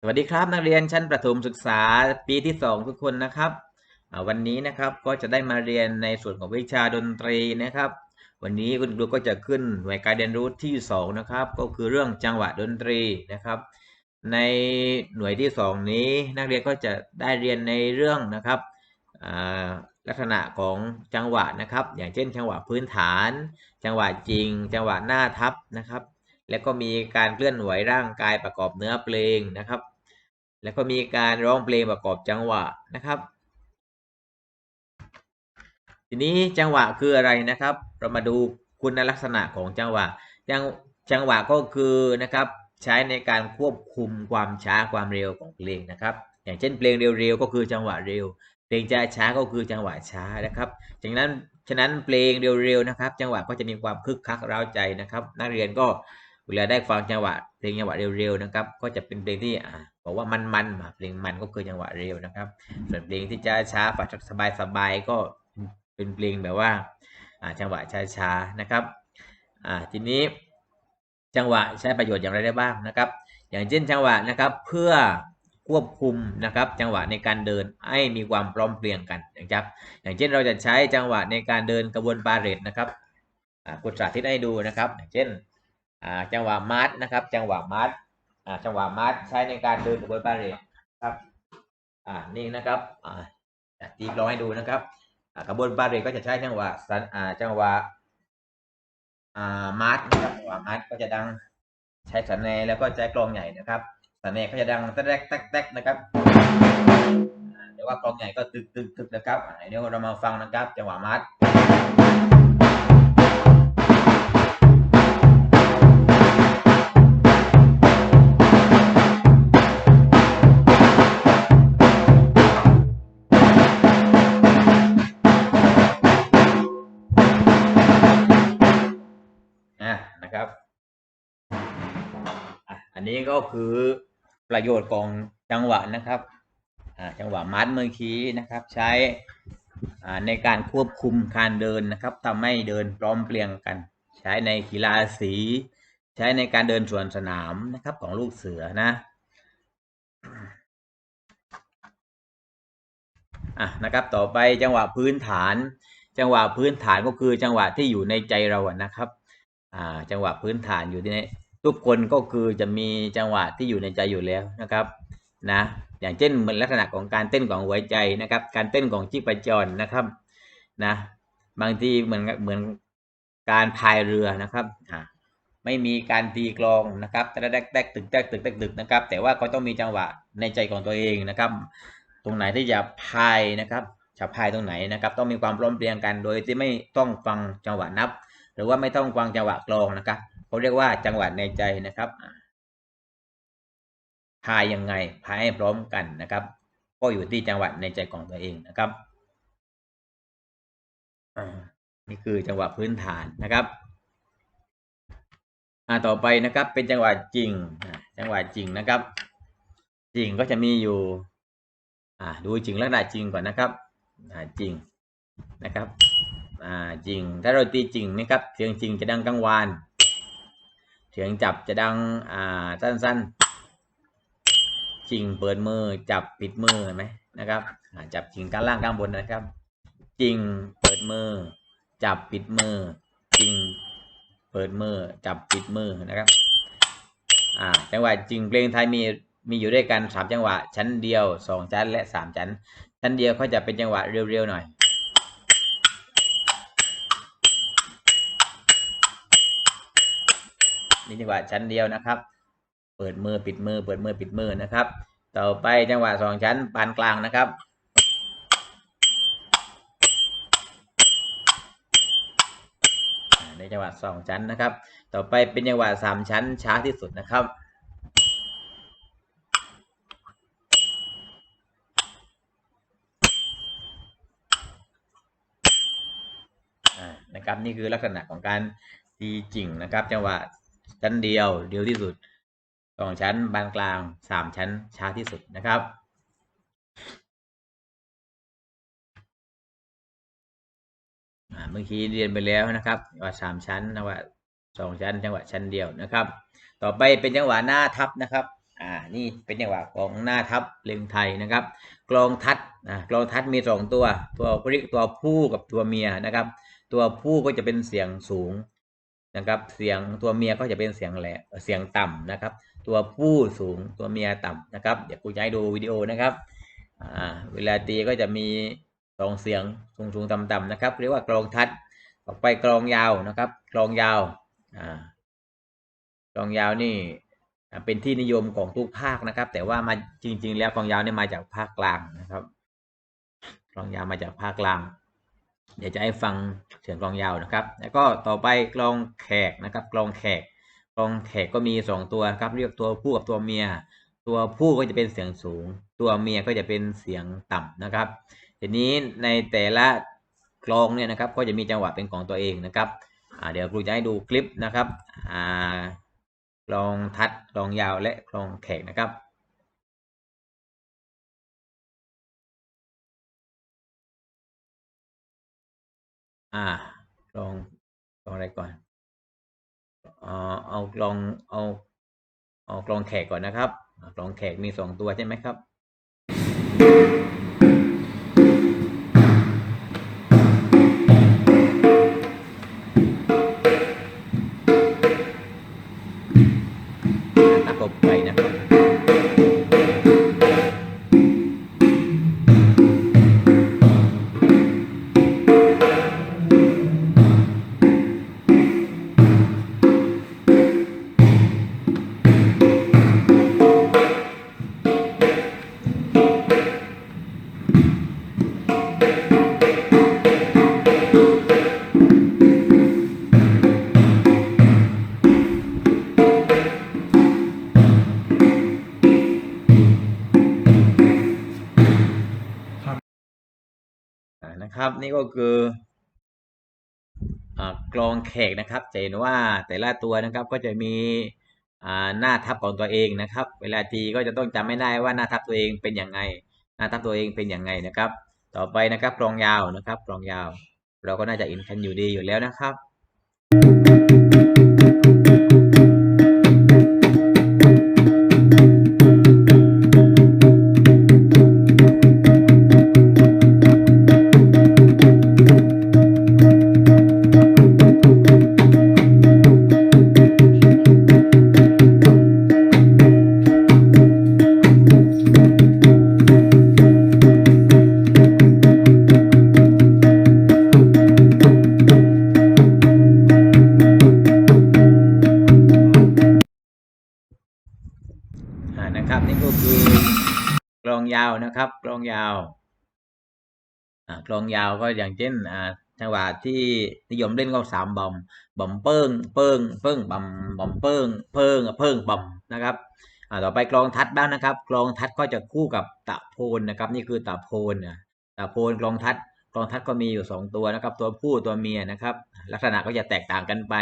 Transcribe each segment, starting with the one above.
สวัสดีครับนักเรียนชั้นประถมศึกษาปีที่ 2 ทุกคนนะครับ วันนี้นะครับก็จะได้มาเรียนในส่วนของวิชาดนตรีนะครับ วันนี้คุณครูก็จะขึ้นหน่วยการเรียนรู้ที่ 2 นะครับ ก็คือเรื่องจังหวะดนตรีนะครับ ในหน่วยที่ 2 นี้นักเรียนก็จะได้เรียนในเรื่องนะครับลักษณะของจังหวะนะครับ อย่างเช่น จังหวะพื้นฐาน จังหวะจริง จังหวะหน้าทับนะครับ แล้วก็มีการเคลื่อนไหวร่างกายประกอบเนื้อเพลงนะครับ แล้วก็มีการร้องเพลงประกอบจังหวะนะครับ ทีนี้จังหวะคืออะไรนะครับ เรามาดูคุณลักษณะของจังหวะ จังจังหวะก็คือนะครับใช้ในการควบคุมความช้าความเร็วของเพลงนะครับ อย่างเช่นเพลงเร็วๆก็คือจังหวะเร็ว เพลงช้าช้าก็คือจังหวะช้านะครับจากนั้นฉะนั้นเพลงเร็วๆนะครับ จังหวะก็จะมีความคึกคักเร้าใจนะครับ นักเรียนก็ เวลาได้ฟังจังหวะเพลงจังหวะเร็วๆนะครับ ก็จะเป็นเพลงที่บอกว่ามันๆมาเพลงมันก็คือจังหวะเร็วนะครับ ส่วนเพลงที่จะช้าฝัดสบายๆก็เป็นเพลงแบบว่าจังหวะช้าๆนะครับทีนี้จังหวะใช้ประโยชน์อย่างไรได้บ้างนะครับ อย่างเช่นจังหวะนะครับเพื่อควบคุมนะครับจังหวะในการเดินให้มีความพร้อมเพรียงกันนะครับ อย่างเช่นเราจะใช้จังหวะในการเดินกระบวนปาเหรดนะครับอ่ากุศลที่ให้ดูนะครับ อย่างเช่น จังหวะมาร์ชนะครับ จังหวะมาร์ชอ่าจังหวะมาร์ชใช้ในการเดินกระบวนปาเรครับอ่านี่นะครับอ่าตีกลองให้ดูนะครับกระบวนปาเรก็จะใช้จังหวะสันอ่าจังหวะอ่ามาร์ทนะครับจังหวะมาร์ทก็จะดังใช้สันแนแล้วก็ใช้กลองใหญ่นะครับสันแนก็จะดังแตกแตกแตกนะครับอ่าแต่ว่ากลองใหญ่ก็ตึกตึกตึกนะครับเดี๋ยวเรามาฟังนะครับ จังหวะมาร์ท นี้ก็คือประโยชน์ของจังหวะนะครับอ่าจังหวะมาร์ทเมื่อกี้นะครับ ใช้อ่าในการควบคุมการเดินนะครับทำให้เดินพร้อมเพรียงกัน ใช้ในกีฬาสี ใช้ในการเดินสวนสนามนะครับของลูกเสือนะอะนะครับต่อไปจังหวะพื้นฐาน จังหวะพื้นฐานก็คือจังหวะที่อยู่ในใจเราอะนะครับอ่าจังหวะพื้นฐานอยู่ที่นี่ ทุกคนก็คือจะมีจังหวะที่อยู่ในใจอยู่แล้วนะครับนะอย่างเช่นเหมือนลักษณะของการเต้นของหัวใจนะครับ การเต้นของชีพจรนะครับนะบางทีเหมือนเหมือนการพายเรือนะครับอ่าไม่มีการตีกลองนะครับแต่แดกแดกตึกแดกตึกแดกตึกนะครับ แต่ว่าก็ต้องมีจังหวะในใจของตัวเองนะครับ ตรงไหนที่จะพายนะครับจะพายตรงไหนนะครับ ต้องมีความพร้อมเพรียงกันโดยที่ไม่ต้องฟังจังหวะนับ หรือว่าไม่ต้องฟังจังหวะกลองนะครับ เขาเรียกว่าจังหวะในใจนะครับพายยังไงพายให้พร้อมกันนะครับ ก็อยู่ที่จังหวะในใจของตัวเองนะครับอ่านี่คือจังหวะพื้นฐานนะครับอ่าต่อไปนะครับเป็นจังหวะจริงจังหวะจริงนะครับ จริงก็จะมีอยู่ อ่าดูจริงลักษณะจริงก่อนนะครับอ่าจริงนะครับอ่าจริง ถ้าเราตีจริงนะครับเสียงจริงจะดังกลางวาน เสียงจับจะดังอ่าสั้นๆจริงเปิดมือจับปิดมือเห็นไหมนะครับจับจริงกลางล่างกลางบนนะครับจริงเปิดมือ จับปิดมือจริงเปิดมือ จับปิดมือนะครับอ่าจังหวะจริงเพลงไทยมีมีอยู่ด้วยกันสามจังหวะชั้นเดียวสองชั้นและสามชั้น ชั้นเดียวเขาจะเป็นจังหวะเร็วๆหน่อย นี่จังหวะชั้นเดียวนะครับ เปิดมือปิดมือ เปิดมือปิดมือนะครับ ต่อไปจังหวะสองชั้นปานกลางนะครับในจังหวะสองชั้นนะครับ ต่อไปเป็นจังหวะสามชั้นช้าที่สุดนะครับนะครับนี่คือลักษณะของการตีจริงนะครับ จังหวะ ชั้นเดียวเดียวที่สุดสองชั้นบานกลางสามชั้นช้าที่สุดนะครับ เมื่อกี้เรียนไปแล้วนะครับจังหวะสามชั้นจังหวะสองชั้นจังหวะชั้นเดียวนะครับ ต่อไปเป็นจังหวะหน้าทับนะครับอ่านี่เป็นจังหวะของหน้าทับเพลงไทยนะครับกลองทัดนะกลองทัดมีสองตัว ตัวเรียกตัวผู้กับตัวเมียนะครับ ตัวผู้ก็จะเป็นเสียงสูง นะครับ เสียงตัวเมียก็จะเป็นเสียงแหลเสียงต่ำนะครับ ตัวผู้สูงตัวเมียต่ำนะครับเดี๋ยวกูจะให้ดูวิดีโอนะครับเวลาตีก็จะมีสองเสียงสูงสูงต่ำต่ำนะครับ เรียกว่ากลองทัดต่อไปกลองยาวนะครับ กลองยาวกลองยาวนี่เป็นที่นิยมของทุกภาคนะครับ แต่ว่ามาจริง ๆ แล้วกลองยาวเนี่ยมาจากภาคกลางนะครับกลองยาวมาจากภาคกลาง เดี๋ยวจะให้ฟังเสียงกลองยาวนะครับ แล้วก็ต่อไปกลองแขกนะครับ กลองแขก กลองแขกก็มีสองตัวครับ เรียกตัวผู้กับตัวเมีย ตัวผู้ก็จะเป็นเสียงสูง ตัวเมียก็จะเป็นเสียงต่ำนะครับ ทีนี้ในแต่ละกลองเนี่ยนะครับ ก็จะมีจังหวะเป็นของตัวเองนะครับเดี๋ยวครูจะให้ดูคลิปนะครับกลองทัดกลองยาวและกลองแขกนะครับ อ่าลองลองอะไรก่อนเออเอากลองเอาเอากลองแขกก่อนนะครับกลองแขกมีสองตัวใช่ไหมครับ นะครับ นี่ก็คืออกลองแขกนะครับจะเห็นว่าแต่ละตัวนะครับก็จะมีหน้าทับของตัวเองนะครับ เวลาตีก็จะต้องจำไม่ได้ว่าหน้าทับตัวเองเป็นยังไง หน้าทับตัวเองเป็นยังไงนะครับ ต่อไปนะครับกลองยาวนะครับกลองยาว เราก็น่าจะอินกันอยู่ดีอยู่แล้วนะครับ ยาวนะครับกลองยาวกลองยาวก็อย่างเช่นจังหวะที่นิยมเล่นก็สามบอมบอมเปิ้งเปิ้งเปิ้งบอมบอมเปิ้งเพิ่งเพิ่งบอมนะครับต่อไปกลองทัดบ้างนะครับกลองทัดก็จะคู่กับตะโพนนะครับ นี่คือตะโพนตะโพนกลองทัดกลองทัดก็มีอยู่สองตัวนะครับ ตัวผู้ตัวเมียนะครับ ลักษณะก็จะแตกต่างกันไป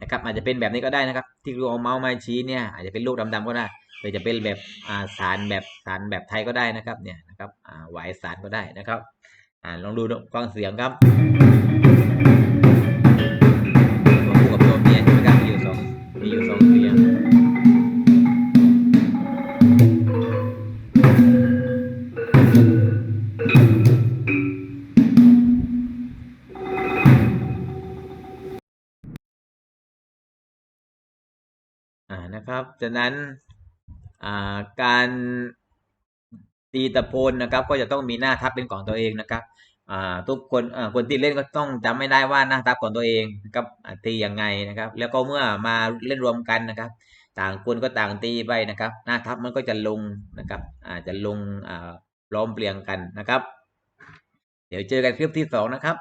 นะครับ อาจจะเป็นแบบนี้ก็ได้นะครับ ที่ครูเอาเมาส์มาชี้เนี่ยอาจจะเป็นลูกดำๆก็ได้ หรือจะเป็นแบบสารแบบสารแบบไทยก็ได้นะครับเนี่ยนะครับหวายสารก็ได้นะครับลองดูฟังเสียงครับตัวผู้กับตัวเมียใช่ไหมครับมีอยู่สองมีอยู่สองเสียงอ่านะครับจากนั้น การตีตะโพนนะครับ ก็จะต้องมีหน้าทับเป็นของตัวเองนะครับทุกคนคนที่เล่นก็ต้องจำไม่ได้ว่าหน้าทับของตัวเองนะครับอ่าตียังไงนะครับ แล้วก็เมื่อมาเล่นรวมกันนะครับ ต่างคนก็ต่างตีไปนะครับ หน้าทับมันก็จะลงนะครับอาจจะลงล้อมเปลี่ยงกันนะครับ เดี๋ยวเจอกันคลิปที่สองนะครับ